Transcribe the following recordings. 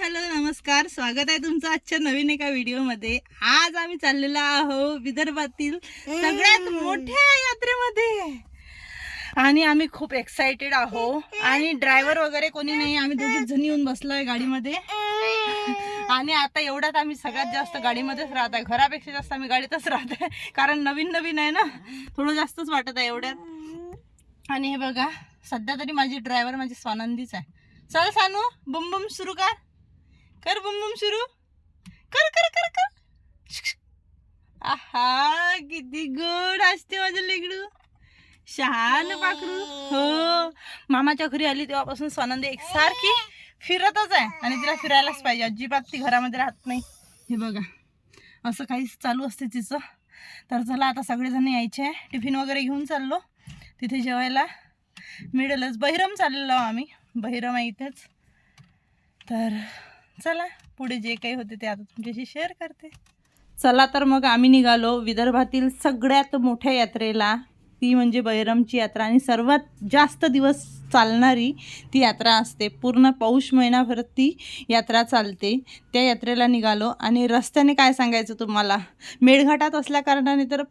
Hello नमस्कार. स्वागत आहे तुमचं आजच्या नवीन एका व्हिडिओमध्ये. आज आम्ही चाललेलो आहो विदर्भातील सगळ्यात मोठ्या यात्रेमध्ये. आणि आम्ही खूप एक्साइटेड आहो आणि ड्रायव्हर वगैरे कोणी नाही. आम्ही दोघीच जण येऊन बसलोय गाडीमध्ये. आणि आता एवढ्यात आम्ही सगळ्यात जास्त गाडीमध्येच राहत आहे. घरापेक्षा जास्त आम्ही गाडीतच राहत आहे. कारण नवीन नवीन आहे ना. थोडं जास्तच वाटत आहे एवढ्यात. आणि हे बघा सध्या तरी माझी ड्रायव्हर माझी स्वानंदीच आहे. चल सानू बुम बुम सुरू कर. कर बुम बुम सुरू. कर कर कर कर. आहा किती गोड असते माझं लेकडू शहान पाखरू. हो. मामाच्या घरी आली तेव्हापासून स्वानंदी एकसारखी फिरतच आहे आणि तिला फिरायलाच पाहिजे. अजिबात ती घरामध्ये राहत नाही. हे बघा. असं काही चालू असते तिचं. तर चला आता सगळेजण यायचे आहे. टिफिन वगैरे घेऊन चाललो. तिथे जेवायला मिळेलच. बहिरम चाललेलो आहो आम्ही. बहिरम आहे इथेच. तर चला पुढे जे काही होते ते आता तुमच्याशी शेअर करते. चला तर मग आम्ही निघालो विदर्भातील सगळ्यात मोठ्या यात्रेला. ती म्हणजे बैरमची यात्रा आणि सर्वात जास्त दिवस चालणारी ती यात्रा असते. पूर्ण पौष महिनाभर ती यात्रा चालते. त्या यात्रेला निघालो आणि रस्त्याने काय सांगायचं तुम्हाला? मेळघाटात असल्या कारणाने तर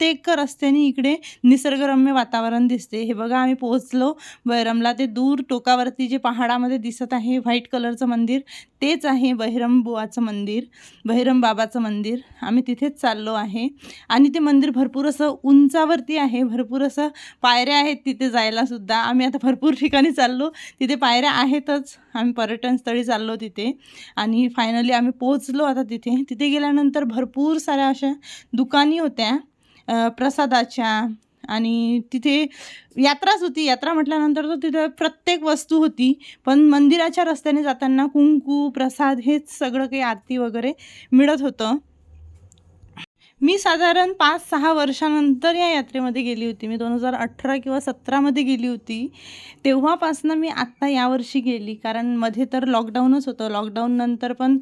प्रत्येक रस्त्याने इकडे निसर्गरम्य वातावरण दिसते. हे बघा आम्ही पोहोचलो बहिरमला ते दूर टोकावरती जे पहाडामध्ये दिसत आहे व्हाईट कलरचं मंदिर तेच आहे बहिरम बुवाचं मंदिर बहिरम बाबाचं मंदिर. आम्ही तिथेच चाललो आहे. आणि ते मंदिर भरपूर असं उंचावरती आहे. भरपूर असं पायऱ्या आहेत तिथे जायलासुद्धा आम्ही आता भरपूर ठिकाणी चाललो. तिथे पायऱ्या आहेतच. आम्ही पर्यटनस्थळी चाललो तिथे. आणि फायनली आम्ही पोहोचलो आता तिथे. तिथे गेल्यानंतर भरपूर साऱ्या अशा दुकानी होत्या. प्रसादाच्या आणि तिथे यात्राच होती. यात्रा म्हटल्यानंतर तर तिथे प्रत्येक वस्तू होती. पण मंदिराच्या रस्त्याने जाताना कुंकू प्रसाद हेच सगळं काही आरती वगैरे मिळत होतं. मी साधारण पाच सहा वर्षानंतर या यात्रेमध्ये गेली होती. मी दोन हजार अठरा किंवा सतरामध्ये गेली होती. तेव्हापासनं मी आत्ता यावर्षी गेली. कारण मध्ये तर लॉकडाऊनच होतं. लॉकडाऊननंतर पण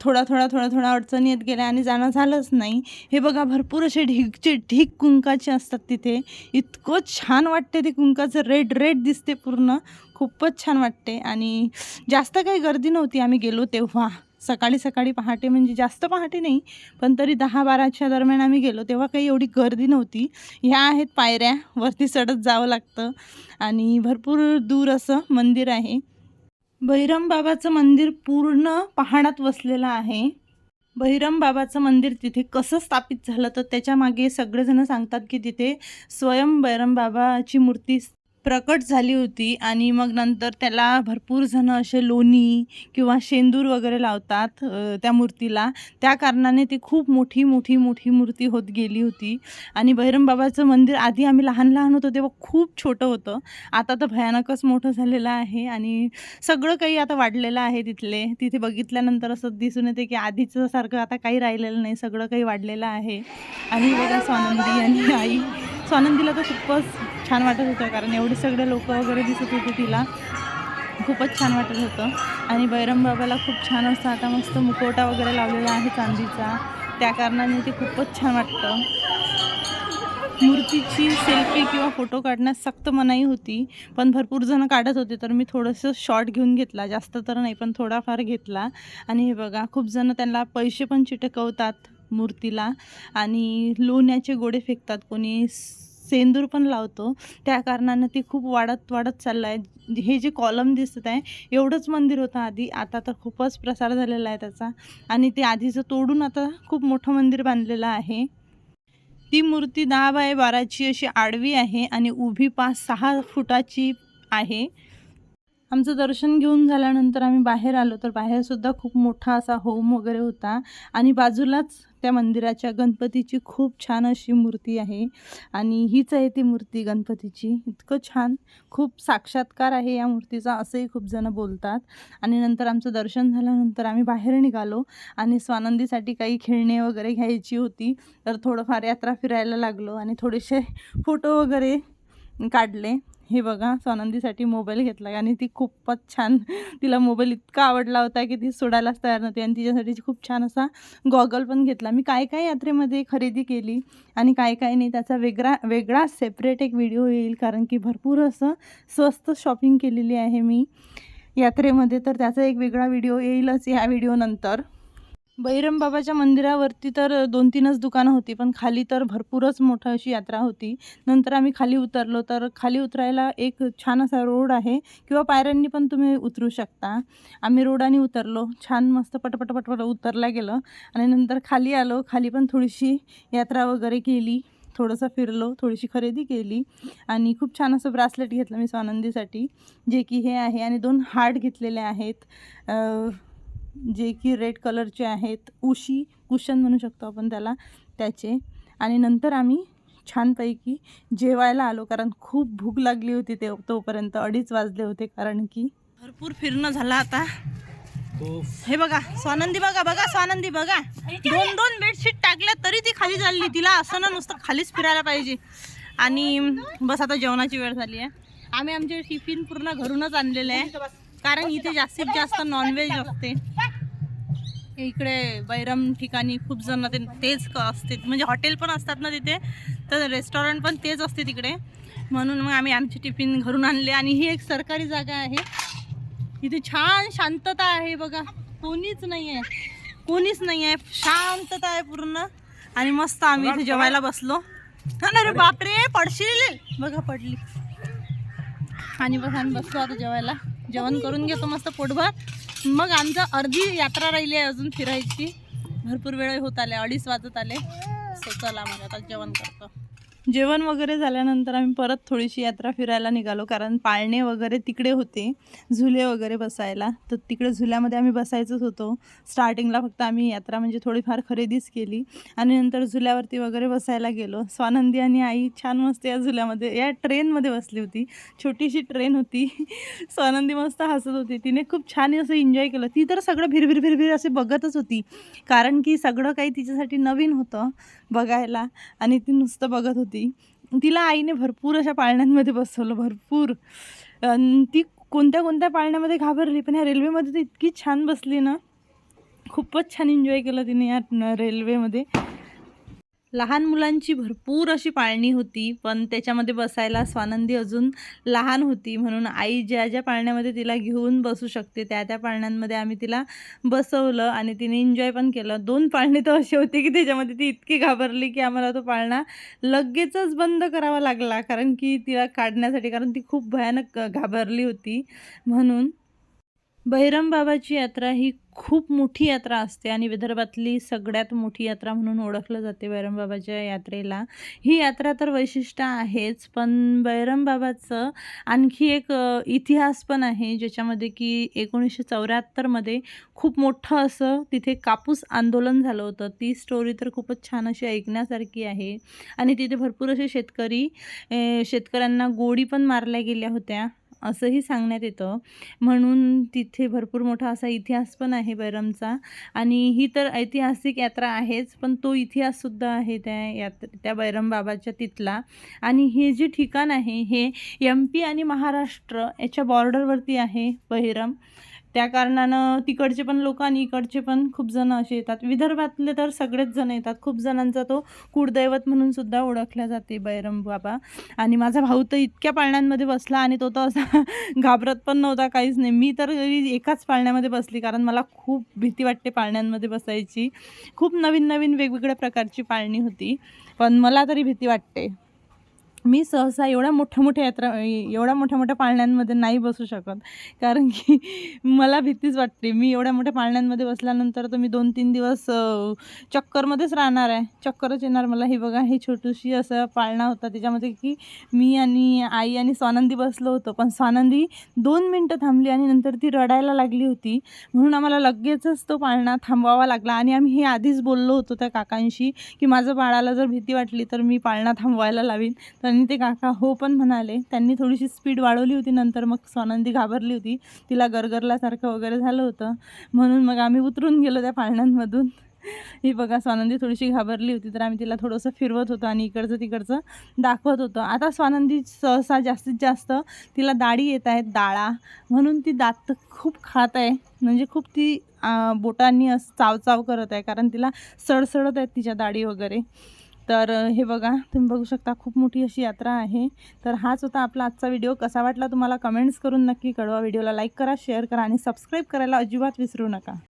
थोडा थोडा थोडा थोडा अडचणी येत गेल्या आणि जाणं झालंच नाही. हे बघा भरपूर असे ढिगचे ढीग कुंकाचे असतात तिथे. इतकं छान वाटते ते कुंकाचं. रेड रेड दिसते पूर्ण. खूपच छान वाटते. आणि जास्त काही गर्दी नव्हती. आम्ही गेलो तेव्हा. सकाळी सकाळी पहाटे म्हणजे जास्त पहाटे नाही पण तरी दहा बाराच्या दरम्यान आम्ही गेलो. तेव्हा काही एवढी गर्दी नव्हती. ह्या आहेत पायऱ्या. वरती चढत जावं लागतं. आणि भरपूर दूर असं मंदिर आहे. बहिरम बाबाचं मंदिर पूर्ण पहाडात वसलेलं आहे. बहिरम बाबाचं मंदिर तिथे कसं स्थापित झालं तर त्याच्यामागे सगळेजणं सांगतात की तिथे स्वयं बैरम बाबाची मूर्ती प्रकट झाली होती आणि मग नंतर त्याला भरपूर जण असे लोणी किंवा शेंदूर वगैरे लावतात त्या मूर्तीला. त्या कारणाने ती खूप मोठी मोठी मोठी मूर्ती होत गेली होती. आणि बहिरम बाबाचं मंदिर आधी आम्ही लहान लहान होतो तेव्हा खूप छोटं होतं. आता तर भयानकच मोठं झालेलं आहे आणि सगळं काही आता वाढलेलं आहे तिथले. तिथे बघितल्यानंतर असं दिसून येते की आधीचं सारखं आता काही राहिलेलं नाही सगळं काही वाढलेलं आहे. आणि बघा स्वानंदी आणि आई. स्वानंदीला तर खूपच छान वाटत होतं कारण एवढे सगळे लोक वगैरे दिसत होते तिला. खूपच छान वाटत होतं. आणि बैरम बाबाला खूप छान असतं आता मस्त मुखवटा वगैरे लावलेला आहे चांदीचा. त्या कारणाने ते खूपच छान वाटतं. मूर्तीची सेल्फी किंवा फोटो काढण्यास सक्त मनाई होती पण भरपूर जणं काढत होते तर मी थोडंसं शॉर्ट घेऊन घेतला. जास्त तर नाही पण थोडाफार घेतला. आणि हे बघा खूप जणं त्यांना पैसे पण चिटकवतात मूर्तीला. आणि लोण्याचे गोडे फेकतात. कोणी सेंदूर पण लावतो. त्या कारणानं ती खूप वाढत वाढत चाललं आहे हे जे कॉलम दिसत आहे एवढंच मंदिर होतं आधी. आता तर खूपच प्रसार झालेला आहे त्याचा. आणि ते आधीचं तोडून आता खूप मोठं मंदिर बांधलेलं आहे. ती मूर्ती दहा बाय बाराची अशी आडवी आहे आणि उभी पाच सहा फुटाची आहे. आमचं दर्शन घेऊन झाल्यानंतर आम्ही बाहेर आलो. तर बाहेरसुद्धा खूप मोठा असा होम वगैरे होता. आणि बाजूलाच त्या मंदिराच्या गणपतीची खूप छान अशी मूर्ती आहे. आणि हीच आहे ती मूर्ती गणपतीची. इतकं छान खूप साक्षात्कार आहे या मूर्तीचा असंही खूप जण बोलतात. आणि नंतर आमचं दर्शन झाल्यानंतर आम्ही बाहेर निघालो आणि स्वानंदीसाठी काही खेळणे वगैरे घ्यायची होती. तर थोडंफार यात्रा फिरायला लागलो आणि थोडेसे फोटो वगैरे काढले. हे बघा स्वानंदीसाठी मोबाईल घेतला आणि ती खूपच छान तिला मोबाईल इतका आवडला होता की ती सोडायलाच तयार नव्हती आणि तिच्यासाठी खूप छान असा गॉगल पण घेतला. मी काय काय यात्रेमध्ये खरेदी केली आणि काय काय नाही त्याचा वेगळा वेगळा सेपरेट एक व्हिडिओ येईल कारण की भरपूर असं स्वस्त शॉपिंग केलेली आहे मी यात्रेमध्ये. तर त्याचा एक वेगळा व्हिडिओ येईलच ह्या व्हिडिओनंतर बैरम बाबाच्या मंदिरावरती तर दोन तीनच दुकानं होती पण खाली तर भरपूरच मोठं अशी यात्रा होती. नंतर आम्ही खाली उतरलो तर खाली उतरायला एक छान असा रोड आहे किंवा पायऱ्यांनी पण तुम्ही उतरू शकता. आम्ही रोडाने उतरलो छान मस्त पटपट पटपट उतरला गेलं आणि नंतर खाली आलो खाली पण थोडीशी यात्रा वगैरे केली थोडंसं फिरलो थोडीशी खरेदी केली आणि खूप छान असं ब्रासलेट घेतलं मी स्वानंदीसाठी जे की हे आहे आणि दोन हार्ट घेतलेले आहेत. जे की रेड कलरचे आहेत उशी कुशन म्हणू शकतो आपण त्याला त्याचे. आणि नंतर आम्ही छानपैकी जेवायला आलो कारण खूप भूक लागली होती ते तोपर्यंत अडीच वाजले होते कारण की भरपूर फिरणं झालं आता. हे बघा स्वानंदी बघा बघा स्वानंदी बघा. दोन दोन बेडशीट टाकल्या तरी ती खाली चालली तिला असं ना नुसतं खालीच फिरायला पाहिजे. आणि बस आता जेवणाची वेळ झाली आहे. आम्ही आमचे टिफिन पूर्ण घरूनच आणलेले आहे. कारण इथे जास्तीत जास्त नॉनव्हेज असते. इकडे बैरम ठिकाणी खूप जण ते तेच क- असते. म्हणजे हॉटेल पण असतात ना तिथे तर रेस्टॉरंट पण तेच असते तिकडे. म्हणून मग आम्ही आमचे टिफिन घरून आणले आणि ही एक सरकारी जागा आहे. इथे छान शांतता आहे बघा. कोणीच नाही आहे कोणीच नाही आहे शांतता आहे पूर्ण. आणि मस्त आम्ही इथे जेवायला बसलो. हो ना रे बापरे पडशील बघा पडली. आणि बस आम्ही बसलो आता जेवायला. जेवण करून घेतो मस्त पोटभर. मग आमचं अर्धी यात्रा राहिली आहे अजून फिरायची. भरपूर वेळ होत आले अडीच वाजत आले. सो चला मग आता जेवण करतो. जेवण वगैरे झाल्यानंतर आम्ही परत थोडीशी यात्रा फिरायला निघालो कारण पाळणे वगैरे तिकडे होते झुले वगैरे बसायला. तर तिकडे झुल्यामध्ये आम्ही बसायचंच होतो. स्टार्टिंगला फक्त आम्ही यात्रा म्हणजे थोडीफार खरेदीच केली. आणि नंतर झुल्यावरती वगैरे बसायला गेलो. स्वानंदी आणि आई छान मस्त या झुल्यामध्ये या ट्रेनमध्ये बसली होती. छोटीशी ट्रेन होती. स्वानंदी मस्त हसत होती. तिने खूप छान असं एन्जॉय केलं. ती तर सगळं भिरभिर भिरभिर असे बघतच होती. कारण की सगळं काही तिच्यासाठी नवीन होतं बघायला. आणि ती नुसतं बघत होती. तिला आईने भरपूर अशा पाळण्यांमध्ये बसवलं भरपूर. ती कोणत्या कोणत्या पाळण्यामध्ये घाबरली पण ह्या रेल्वेमध्ये तर इतकी छान बसली ना. खूपच छान एन्जॉय केलं तिने या रेल्वेमध्ये. लहान मुलांची भरपूर अशी पाळणी होती पण त्याच्यामध्ये बसायला स्वानंदी अजून लहान होती म्हणून आई ज्या ज्या पाळण्यामध्ये तिला घेऊन बसू शकते त्या त्या पाळण्यांमध्ये आम्ही तिला बसवलं आणि तिने एन्जॉय पण केलं. दोन पाळणे तर अशी होती की त्याच्यामध्ये ती इतकी घाबरली की आम्हाला तो पाळणा लगेचच बंद करावा लागला कारण की तिला काढण्यासाठी कारण ती खूप भयानक घाबरली होती म्हणून. बहिरम बाबाची यात्रा ही खूप मोठी यात्रा असते आणि विदर्भातली सगळ्यात मोठी यात्रा म्हणून ओळखलं जाते बैरमबाबाच्या यात्रेला. ही यात्रा तर वैशिष्ट्य आहेच पण बैरमबाबाचं आणखी एक इतिहास पण आहे ज्याच्यामध्ये की एकोणीसशे चौऱ्याहत्तरमध्ये खूप मोठं असं तिथे कापूस आंदोलन झालं होतं. ती स्टोरी तर खूपच छान अशी ऐकण्यासारखी आहे. आणि तिथे भरपूर असे शेतकरी शेतकऱ्यांना गोडी पण मारल्या गेल्या होत्या. असंही सांगण्यात येतं. म्हणून तिथे भरपूर मोठा असा इतिहास पण आहे बैरमचा. आणि ही तर ऐतिहासिक यात्रा आहेच पण तो इतिहाससुद्धा आहे त्या यात त्या बैरम बाबाच्या तिथला. आणि हे जे ठिकाण आहे हे एम पी आणि महाराष्ट्र याच्या बॉर्डरवरती आहे बहिरम त्या कारणानं तिकडचे पण लोक आणि इकडचे पण खूप जण असे येतात. विदर्भातले तर सगळेच जण येतात. खूप जणांचा तो कुळदैवत म्हणून सुद्धा ओळखला जाते बैरम बाबा. आणि माझा भाऊ तर इतक्या पाळण्यांमध्ये बसला आणि तो तर असा घाबरत पण नव्हता काहीच नाही. मी तर एकाच पाळण्यामध्ये बसली कारण मला खूप भीती वाटते पाळण्यांमध्ये बसायची. खूप नवीन नवीन वेगवेगळ्या प्रकारची पाळणी होती. पण मला तरी भीती वाटते. मी सहसा एवढ्या मोठ्या मोठ्या यात्रा एवढ्या मोठ्या मोठ्या पाळण्यांमध्ये नाही बसू शकत. कारण की मला भीतीच वाटते. मी एवढ्या मोठ्या पाळण्यांमध्ये बसल्यानंतर तर मी दोन तीन दिवस चक्करमध्येच राहणार आहे. चक्करच येणार मला. हे बघा हे छोटीशी असं पाळणा होता. त्याच्यामध्ये की मी आणि आई आणि स्वानंदी बसलो होतो. पण स्वानंदी दोन मिनटं थांबली आणि नंतर ती रडायला लागली होती. म्हणून आम्हाला लगेचच तो पाळणा थांबवावा लागला. आणि आम्ही हे आधीच बोललो होतो त्या काकांशी की माझं बाळाला जर भीती वाटली तर मी पाळणा थांबवायला लावीन. तर आणि ते काका हो पण म्हणाले त्यांनी थोडीशी स्पीड वाढवली होती नंतर मग स्वानंदी घाबरली होती. तिला गरगरल्यासारखं वगैरे झालं होतं. म्हणून मग आम्ही उतरून गेलो त्या पाळण्यांमधून. ही बघा स्वानंदी थोडीशी घाबरली होती तर आम्ही तिला थोडंसं फिरवत होतो आणि इकडचं तिकडचं दाखवत होतो. आता स्वानंदी सहसा जास्तीत जास्त तिला दाढी येत आहेत डाळा. म्हणून ती दात खूप खात आहे. म्हणजे खूप ती बोटांनी असं चावचाव करत आहे. कारण तिला सडसडत आहेत तिच्या दाढी वगैरे. तर हे बघा तुम्ही बघू शकता खूप मोठी अशी यात्रा आहे. तर हाच होता आपला आजचा व्हिडिओ. कसा वाटला तुम्हाला कमेंट्स करून नक्की कळवा. व्हिडिओला लाईक करा शेअर करा आणि सबस्क्राईब करायला अजिबात विसरू नका.